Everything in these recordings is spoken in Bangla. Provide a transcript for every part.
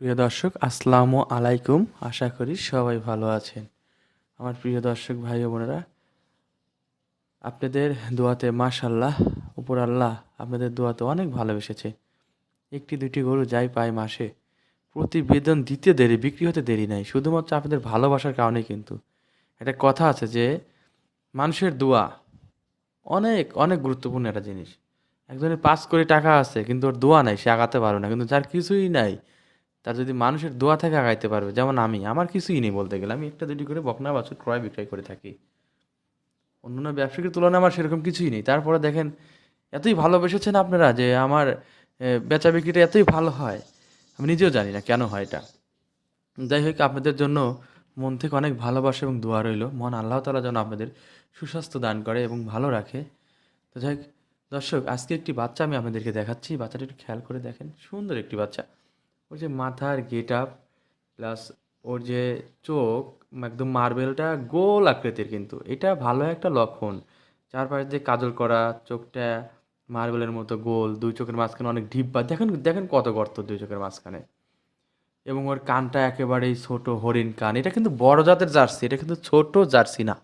প্রিয় দর্শক, আসসালামু আলাইকুম। আশা করি সবাই ভালো আছেন। আমার প্রিয় দর্শক ভাই বোনেরা, আপনাদের দোয়াতে মাশাল্লাহ উপর আল্লাহ আপনাদের দোয়াতে অনেক ভালোবেসেছে। একটি দুটি গরু যাই পায় মাসে, প্রতিবেদন দিতে দেরি, বিক্রি হতে দেরি নাই। শুধুমাত্র আপনাদের ভালোবাসার কারণেই কিন্তু। একটা কথা আছে যে, মানুষের দোয়া অনেক অনেক গুরুত্বপূর্ণ একটা জিনিস। একজনের পাঁচ কোটি টাকা আছে, কিন্তু ওর দোয়া নাই, সে আগাতে পারবে না, কিন্তু যার কিছুই নাই তার যদি মানুষের দোয়া থেকে আগাইতে পারবে যেমন আমি আমার কিছুই নেই বলতে গেলে আমি একটা দুটি করে বকনা বাছুর ক্রয় বিক্রয় করে থাকি। অন্যান্য ব্যবসায়ীর তুলনায় আমার সেরকম কিছুই নেই। তারপরে দেখেন এতই ভালোবেসেছেন আপনারা যে আমার বেচা বিক্রিটা এতই ভালো হয়। আমি নিজেও জানি না কেন হয় এটা। যাই হোক আপনাদের জন্য মন থেকে অনেক ভালোবাসা এবং দোয়া রইল। মন আল্লাহ তালা যেন আপনাদের সুস্বাস্থ্য দান করে এবং ভালো রাখে। তো যাই হোক, দর্শক আজকে একটি বাচ্চা আমি আপনাদেরকে দেখাচ্ছি। বাচ্চাটা একটু খেয়াল করে দেখেন। সুন্দর একটি বাচ্চা। ওর যে মাথার গেট আপ প্লাস ওর যে চোখ, একদম মার্বেলটা গোল আকৃতির কিন্তু। এটা ভালো একটা লক্ষণ। চারপাশে যে কাজল করা, চোখটা মার্বেলের মতো গোল, দুই চোখের মাঝখানে অনেক ঢিব্বা দেখেন দেখেন কত গর্ত দুই চোখের মাঝখানে। এবং ওর কানটা একেবারেই ছোট হরিণ কান। এটা কিন্তু বড় জাতের জার্সি, এটা কিন্তু ছোট জার্সি না।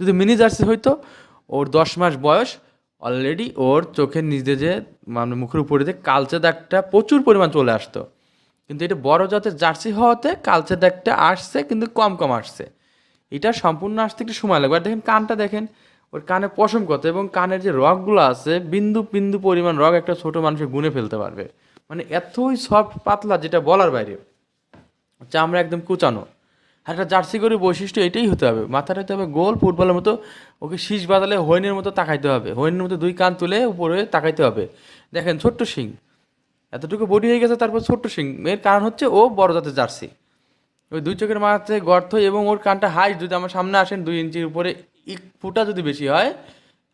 যদি মিনি জার্সি হইতো, ওর দশ মাস বয়স অলরেডি ওর চোখের নিচে যে মানে মুখের উপরে যে কালচে দাগটা প্রচুর পরিমাণ চলে আসতো। কিন্তু এটা বড় জাতের জার্সি হওয়াতে কালচে দাগটা আসছে, কিন্তু কম কম আসছে। এটা সম্পূর্ণ আসতে একটু সময় লাগবে। আর দেখেন কানটা দেখেন, ওর কানে পশম কত, এবং কানের যে রগগুলো আছে, বিন্দু বিন্দু পরিমাণ রগ একটা ছোট মানুষের গুনে ফেলতে পারবে। মানে এতই সফট পাতলা, যেটা বলার বাইরে। চামড়া একদম কুচানো। আর একটা জার্সি গরুর বৈশিষ্ট্য এটাই হতে হবে। মাথাটা হতে হবে গোল ফুটবলের মতো, ওকে শীষ বাদালে হইনের মতো তাকাইতে হবে। হইনের মতো দুই কান তুলে উপরে তাকাইতে হবে। দেখেন ছোট্ট শিং। এতটুকু বডি হয়ে গেছে, তারপর ছোট্ট শিং এর কারণ হচ্ছে ও বড় জাতের জার্সি। ওই দুই চোখের মাথায় গর্ত এবং ওর কানটা হাই, যদি আমার সামনে আসেন দুই ইঞ্চির উপরে এক ফুটা যদি বেশি হয়,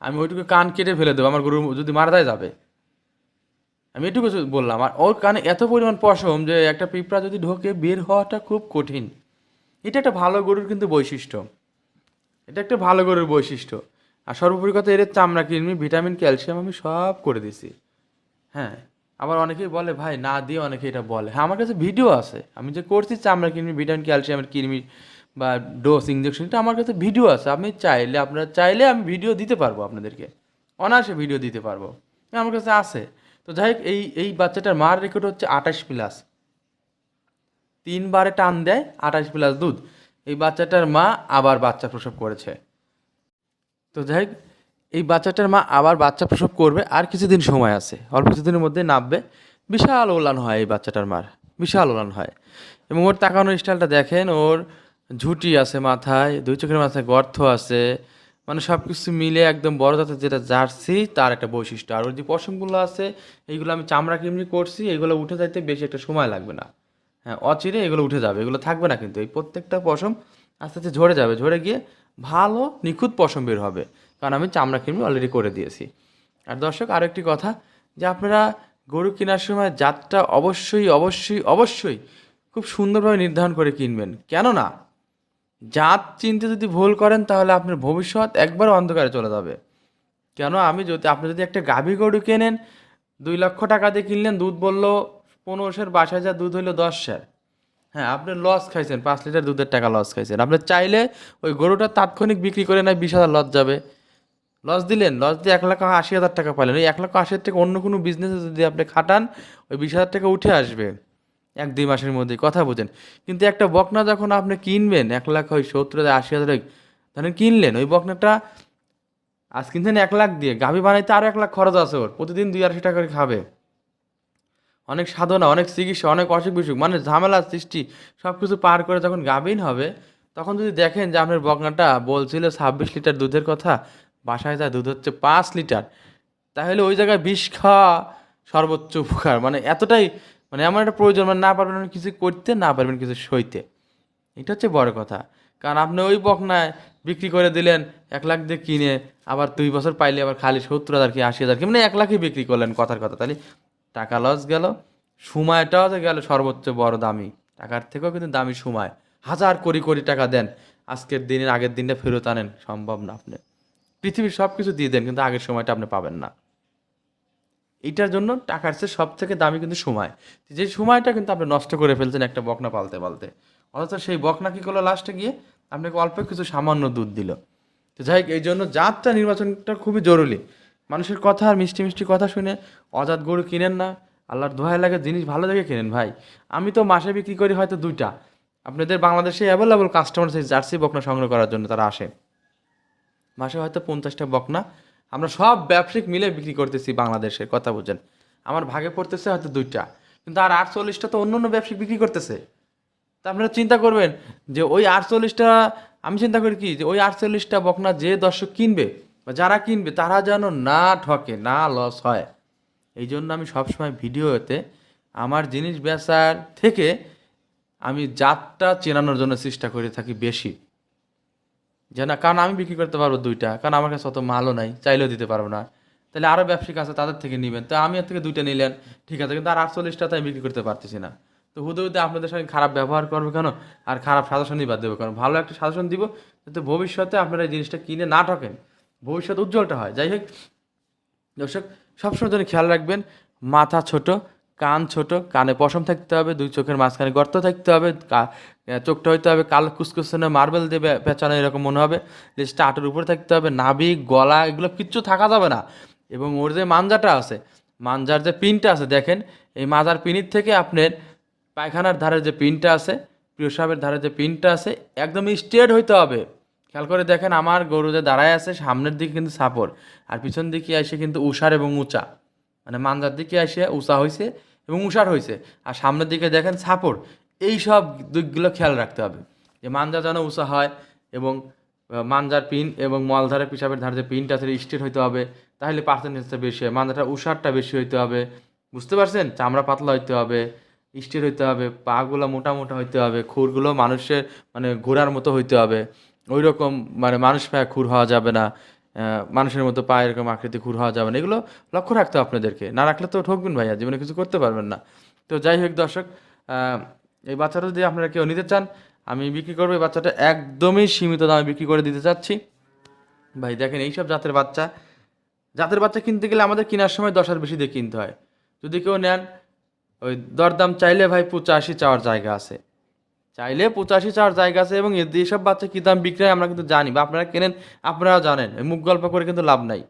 আমি ওইটুকু কান কেটে ফেলে দেবো, আমার গরু যদি মারা দেয় যাবে। আমি এটুকু বললাম। আর ওর কানে এত পরিমাণ পশম যে একটা পিঁপড়া যদি ঢোকে, বের হওয়াটা খুব কঠিন। এটা একটা ভালো গরুর কিন্তু বৈশিষ্ট্য। এটা একটা ভালো গরুর বৈশিষ্ট্য। আর সর্বোপরি কথা এর চামড়া কিনবি ভিটামিন, ক্যালসিয়াম আমি সব করে দিছি হ্যাঁ আবার অনেকেই বলে ভাই না দিয়ে অনেকে এটা বলে। হ্যাঁ আমার কাছে ভিডিও আছে। আমি যে করছি চামড়া কিনবি ভিটামিন ক্যালসিয়ামের কিনবি বা ডোজ ইঞ্জেকশন এটা আমার কাছে ভিডিও আছে। আপনি চাইলে আপনারা চাইলে আমি ভিডিও দিতে পারব আপনাদেরকে। অনায়াসে ভিডিও দিতে পারব। আমার কাছে আছে। তো যাই হোক এই এই বাচ্চাটার মার রেকর্ড হচ্ছে আঠাশ প্লাস তিনবারে টান দেয় আঠাশ প্লাস দুধ। এই বাচ্চাটার মা আবার বাচ্চা প্রসব করেছে। তো যাই হোক, এই বাচ্চাটার মা আবার বাচ্চা প্রসব করবে আর কিছুদিন সময় আছে। অল্প কিছুদিনের মধ্যে নামবে। বিশাল ওলান হয় এই বাচ্চাটার মার। বিশাল ওলান হয়। এবং ওর তাকানোর স্টাইলটা দেখেন, ওর ঝুঁটি আছে মাথায়, দুই চোখের মাথায় গর্থ আছে। মানে সব কিছু মিলে একদম বড় জাতের যেটা জার্সি, তার একটা বৈশিষ্ট্য। আর ওর যে পশমগুলো আছে, এইগুলো আমি চামড়া কিমনি করছি, এগুলো উঠে যাইতে বেশি একটা সময় লাগবে না। হ্যাঁ অচিরে এগুলো উঠে যাবে, এগুলো থাকবে না কিন্তু। এই প্রত্যেকটা পশম আস্তে আস্তে ঝরে যাবে। ঝরে গিয়ে ভালো নিখুঁত পশম বের হবে। কারণ আমি চামড়া কিনবি অলরেডি করে দিয়েছি। আর দর্শক আরও একটি কথা, যে আপনারা গরু কেনার সময় জাতটা অবশ্যই অবশ্যই অবশ্যই খুব সুন্দরভাবে নির্ধারণ করে কিনবেন। কেননা, জাত চিনতে যদি ভুল করেন, তাহলে আপনার ভবিষ্যৎ একবার অন্ধকারে চলে যাবে। কেন? আমি যদি, আপনি যদি একটা গাভী গরু কেনেন, দুই লক্ষ টাকা দিয়ে কিনলেন, দুধ বলল পনেরো সের বাসায় যা দুধ হইল দশ সের। হ্যাঁ আপনি লস খাইছেন, পাঁচ লিটার দুধের টাকা লস খাইছেন। আপনি চাইলে ওই গরুটা তাৎক্ষণিক বিক্রি করে নেয়, বিশ হাজার লস যাবে। লস দিলেন লস দিয়ে এক লাখ আশি হাজার টাকা পাইলেন। ওই এক লাখ আশি হাজার টাকা অন্য কোনো বিজনেসে যদি আপনি খাটান, ওই বিশ হাজার টাকা উঠে আসবে। এক, দুই মাসের মধ্যে কথা বুঝেন। কিন্তু একটা বকনা যখন আপনি কিনবেন, এক লাখ ওই সত্তর হাজার, আশি হাজার তাহলে কিনলেন, ওই বকনাটা আজ কিনছেন এক লাখ দিয়ে, গাভি বানাইতে আরও এক লাখ খরচ আছে ওর, প্রতিদিন দুই আড়াইশো টাকা করে খাবে। অনেক সাধনা, অনেক চিকিৎসা, অনেক অসুখ বিসুখ মানে ঝামেলা সৃষ্টি সব কিছু পার করে যখন গাভিন হবে, তখন যদি দেখেন যে আপনার বকনাটা বলছিল ছাব্বিশ লিটার দুধের কথা বাসায় যা দুধ হচ্ছে পাঁচ লিটার, তাহলে ওই জায়গায় বিষ খাওয়া সর্বোচ্চ উপকার। মানে এতটাই মানে এমন একটা প্রয়োজন মানে না পারবেন কিছু করতে, না পারবেন কিছু সইতে। এটা হচ্ছে বড় কথা। কারণ আপনি ওই বকনায় বিক্রি করে দিলেন, এক লাখ দিয়ে কিনে, আবার দুই বছর পাইলে আবার খালি সত্তর হাজার কি আশি হাজার কি মানে এক লাখই বিক্রি করলেন কথার কথা। তাহলে টাকা লস গেল, সময়টাও তো গেল সর্বোচ্চ বড় দামি। টাকার থেকেও কিন্তু দামি সময়। হাজার কোটি কোটি টাকা দেন, আজকের দিনের আগের দিনটা ফেরত আনেন, সম্ভব না আপনি। পৃথিবীর সব কিছু দিয়ে দেন কিন্তু আগের সময়টা আপনি পাবেন না। এইটার জন্য টাকার চেয়ে সব থেকে দামি কিন্তু সময়। যে সময়টা কিন্তু আপনি নষ্ট করে ফেলছেন একটা বকনা পালতে পালতে। অথচ সেই বকনা কী করল লাস্টে গিয়ে? আপনাকে অল্প কিছু সামান্য দুধ দিল। তো যাই হোক, এই জন্য জাতটা নির্বাচনটা খুবই জরুরি। মানুষের কথা আর মিষ্টি মিষ্টি কথা শুনে অজাত গরু কিনেন না। আল্লাহর দোহায় লাগে জিনিস ভালো দেখে কিনেন ভাই। আমি তো মাসে বিক্রি করি হয়তো দুইটা। আপনাদের বাংলাদেশে অ্যাভেলেবল কাস্টমার সেই জার্সি বকনা সংগ্রহ করার জন্য তারা আসে। মাসে হয়তো পঞ্চাশটা বকনা আমরা সব ব্যবসায়িক মিলে বিক্রি করতেছি বাংলাদেশের, কথা বুঝেন। আমার ভাগে পড়তেছে হয়তো দুইটা। কিন্তু আর আটচল্লিশটা তো অন্য অন্য ব্যবসায়িক বিক্রি করতেছে। তা আপনারা চিন্তা করবেন যে ওই আটচল্লিশটা, আমি চিন্তা করি কি, যে ওই আটচল্লিশটা বকনা যে দর্শক কিনবে বা যারা কিনবে, তারা যেন না ঠকে, না লস হয়। এই জন্য আমি সবসময় ভিডিওতে আমার জিনিস বেচার থেকে আমি জাতটা চেনানোর জন্য চেষ্টা করে থাকি বেশি। যে না, কারণ আমি বিক্রি করতে পারব দুইটা, কারণ আমার কাছে অত মালও নাই, চাইলেও দিতে পারব না। তাহলে আরও ব্যবসায়িক আছে তাদের থেকে নেবেন। তো আমি এর থেকে দুইটা নিলেন, ঠিক আছে, কিন্তু আর আটচল্লিশটা তাই বিক্রি করতে পারতেছি না। তো হুদে হুদে আপনাদের সঙ্গে খারাপ ব্যবহার করবে কেন? আর খারাপ সাজেশনই বাদ দেবো কেন? ভালো একটা সাজেশন দিব, যাতে ভবিষ্যতে আপনারা এই জিনিসটা কিনে না ঠকেন। ভবিষ্যৎ উজ্জ্বলটা হয়। যাই হোক, দর্শক সবসময় যেন খেয়াল রাখবেন, মাথা ছোট কান ছোট, কানে পশম থাকতে হবে, দুই চোখের মাঝখানে গর্ত থাকতে হবে চোখটা হইতে হবে কালো কুসকুসনে মার্বেল দিয়ে পেঁচানো এরকম মনে হবে। লেজটা আটের উপরে থাকতে হবে, নাভি, গলা এগুলো কিচ্ছু থাকা যাবে না। এবং ওর যে মাঞ্জাটা আছে, মাঞ্জার যে পিনটা আছে, দেখেন, এই মাজার পিনির থেকে আপনার পায়খানার ধারে যে পিনটা আছে প্রসাবের ধারে যে পিনটা আছে, একদম স্ট্রেট হইতে হবে। খেয়াল করে দেখেন, আমার গরু যে দাঁড়ায় আছে, সামনের দিকে কিন্তু সাপর, আর পিছন দিকে এসে কিন্তু উষার এবং উঁচা। মানে মানজার দিকে এসে উষা হয়েছে এবং উষার হয়েছে আর সামনের দিকে দেখেন সাপর এই সব দিকগুলো খেয়াল রাখতে হবে যে মানজা যেন উষা হয় এবং আহ, মানজার পিন এবং মলধারে পিসাবের ধারে যে পিনটা আছে স্ট্রেট হইতে হবে তাহলে পার্সেন্টেজটা বেশি হয় মানজাটা উষারটা বেশি হইতে হবে। বুঝতে পারছেন? চামড়া পাতলা হইতে হবে স্টির হইতে হবে পাগুলো মোটা মোটা হইতে হবে খুরগুলো মানুষের মানে ঘোড়ার মতো হইতে হবে। ওই রকম মানে মানুষ পায়ে খুর হওয়া যাবে না। মানুষের মতো পায়ে এরকম আকৃতি খুর হওয়া যাবে না। এগুলো লক্ষ্য রাখতে হবে আপনাদেরকে। না রাখলে তো ঠকবেন ভাইয়া, জীবনে কিছু করতে পারবেন না। তো যাই হোক দর্শক এই বাচ্চাটা যদি আপনারা কেউ নিতে চান, আমি বিক্রি করব এই বাচ্চাটা একদমই সীমিত দামে বিক্রি করে দিতে চাচ্ছি। ভাই, দেখেন এইসব জাতের বাচ্চা। জাতের বাচ্চা কিনতে গেলে আমাদের কেনার সময় দশার বেশি দিয়ে কিনতে হয়। যদি কেউ নেন, ওই দরদাম চাইলে ভাই পঁচাশি চাওয়ার জায়গা আছে। চাইলে পঁচাশি চাওয়ার জায়গা আছে এবং এ- যেসব বাচ্চা কী দাম বিক্রি হয় আমরা কিন্তু জানি বা আপনারা কেনেন, আপনারাও জানেন মুখ গল্প করে কিন্তু লাভ নাই।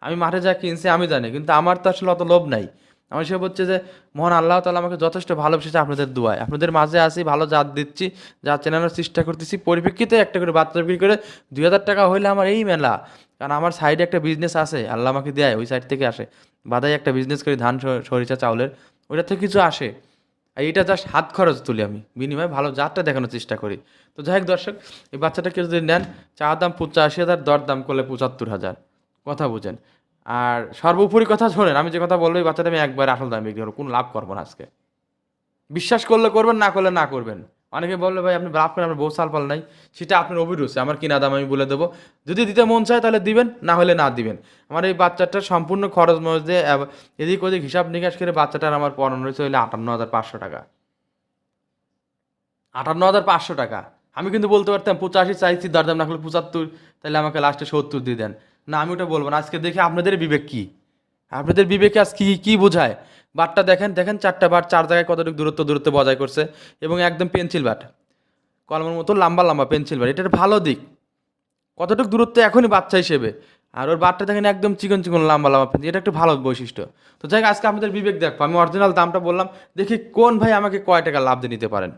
আমি মাঠে যা কিনছি আমি জানি, কিন্তু আমার তো আসলে অত লোভ নাই। আমার সব হচ্ছে যে, মহান আল্লাহ তালা আমাকে যথেষ্ট ভালোবেসেছে আপনাদের দোয়ায়। আপনাদের মাঝে আসি ভালো জাত দিচ্ছি জাত চেনানোর চেষ্টা করতেছি। পরিপ্রেক্ষিতে একটা করে বাচ্চা বিক্রি করে দুই হাজার টাকা হইলে আমার এই মেলা। কারণ আমার সাইডে একটা বিজনেস আছে, আল্লাহ আমাকে দেয়, ওই সাইড থেকে আসে। বাদাই একটা বিজনেস করি, ধান সরিষা, চাউলের ওইটা থেকে কিছু আসে। আর এটা জাস্ট হাত খরচ তুলি আমি। বিনিময়ে ভালো জাতটা দেখানোর চেষ্টা করি। তো যাই হোক দর্শক, এই বাচ্চাটাকে যদি নেন চা দাম পঁচাশি হাজার, দর দাম করলে পঁচাত্তর হাজার। কথা বুঝেন। আর সর্বোপরি কথা শোনেন, আমি যে কথা বলব, এই বাচ্চাটা আমি একবার আসল দাম বিক্রি করব। কোনো লাভ করব না আজকে। বিশ্বাস করলে করবেন, না করলে না করবেন। অনেকে বললে, ভাই, আপনি লাভ করেন, আমার বউ সাল পাল নাই। সেটা আপনার অভিরুচি, আমার কিনা দাম আমি বলে দেবো। যদি দিতে মন চায় তাহলে দিবেন, না হলে না দিবেন। আমার এই বাচ্চাটার সম্পূর্ণ খরচ মরচ দিয়ে এদিক ওদিক হিসাব নিকাশ করে বাচ্চাটার আমার পড়ানো রয়েছে হইলে আটান্ন হাজার পাঁচশো টাকা। আটান্ন হাজার পাঁচশো টাকা। আমি কিন্তু বলতে পারতাম, পঁচাশি চাইছি, দরদাম না হলে পঁচাত্তর, তাহলে আমাকে লাস্টে সত্তর দিয়ে দেন। না, আমি ওটা বলব না। আজকে দেখি আপনাদের বিবেক কি? আপনাদের বিবেকে আজ কী কী বোঝায়? বাটটা দেখেন দেখেন চারটা বাট চার জায়গায় কতটুকু দূরত্ব দূরত্ব বজায় করছে এবং একদম পেন্সিল বাট কলমের মতো লম্বা লম্বা পেন্সিল বাট এটার ভালো দিক। কতটুকু দূরত্ব এখনই বাচ্চা হিসেবে? আর ওর বাটটা দেখেন একদম চিকন চিকন, লম্বা লম্বা পেন্সিল এটা একটা ভালো বৈশিষ্ট্য। তো যাই আজকে আপনাদের বিবেক দেখব। আমি অরিজিনাল দামটা বললাম। দেখি কোন ভাই আমাকে কয় টাকা লাভ দিয়ে নিতে পারেন।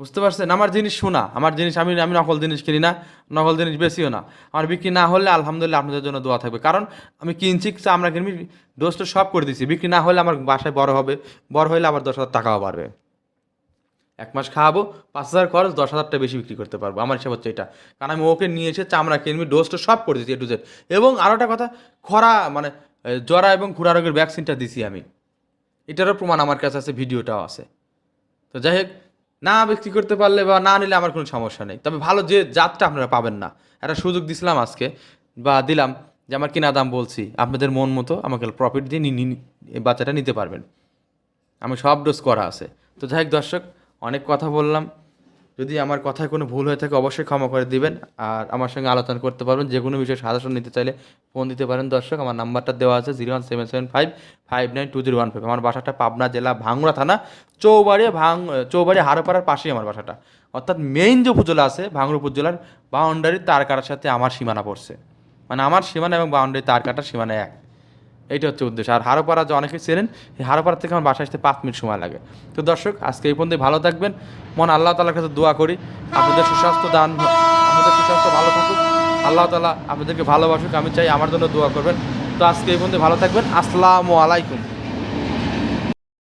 বুঝতে পারছেন? আমার জিনিস শোনা। আমার জিনিস, আমি আমি নকল জিনিস কিনি না, নকল জিনিস বেশিও না। আমার বিক্রি না হলে আলহামদুলিল্লাহ আপনাদের জন্য দোয়া থাকবে। কারণ আমি কিনছি আমরা কিনবি ডোজ তো সব করে দিচ্ছি বিক্রি না হলে আমার বাসায় বড় হবে, বড় হলে আবার দশ হাজার টাকাও বাড়বে। এক মাস খাওয়াবো, পাঁচ হাজার খরচ, দশ হাজারটা বেশি বিক্রি করতে পারব। আমার হিসাব হচ্ছে এটা। কারণ আমি ওকে নিয়ে এসে চামড়া কিনবি ডোজটা সব করে দিচ্ছি এ জেড এবং আরও একটা কথা, খরা মানে জরা এবং খুরা রোগের ভ্যাকসিনটা দিছি আমি। এটারও প্রমাণ আমার কাছে আছে, ভিডিওটাও আছে। তো যাই হোক না বিক্রি করতে পারলে বা না নিলে আমার কোনো সমস্যা নেই। তবে ভালো যে জাতটা আপনারা পাবেন না। একটা সুযোগ দিছিলাম আজকে বা দিলাম যে আমার কিনা দাম বলছি, আপনাদের মন মতো আমাকে প্রফিট দিয়ে বাচ্চাটা নিতে পারবেন। আমি সব ডোজ করা আছে। তো যাই হোক দর্শক, অনেক কথা বললাম। যদি আমার কথায় কোনো ভুল হয়ে থাকে, অবশ্যই ক্ষমা করে দিবেন। আর আমার সঙ্গে আলোচনা করতে পারবেন, যে কোনো বিষয়ে সাজেশন নিতে চাইলে ফোন দিতে পারেন। দর্শক, আমার নাম্বারটা দেওয়া আছে zero one seven seven five five nine two zero one five. আমার বাসাটা পাবনা জেলা ভাঙ্গুড়া থানা চৌবাড়ি ভাং চৌবাড়ি হারোপাড়ার পাশেই আমার বাসাটা। অর্থাৎ মেইন যে উপজেলা আছে, ভাঙ্গুড়া উপজেলার বাউন্ডারি তার কাটার সাথে আমার সীমানা পড়ছে। মানে আমার সীমানা এবং বাউন্ডারি তার কাটার সীমানা এক। এইটা হচ্ছে উদ্দেশ্য। আর হারোপাড়া যে অনেকে চেনেন হারোপাড়া থেকে আমার বাসা আসতে পাঁচ মিনিট সময় লাগে। তো দর্শক, আজকে এই পর্যন্ত ভালো থাকবেন। মন আল্লাহ তালার কাছে দোয়া করি। আপনাদের সুস্বাস্থ্য দান, আপনাদের সুস্বাস্থ্য ভালো থাকুক। আল্লাহ তালা আপনাদেরকে ভালোবাসুক। আমি চাই আমার জন্য দোয়া করবেন। তো আজকে এই পর্যন্ত ভালো থাকবেন। আসসালামু আলাইকুম।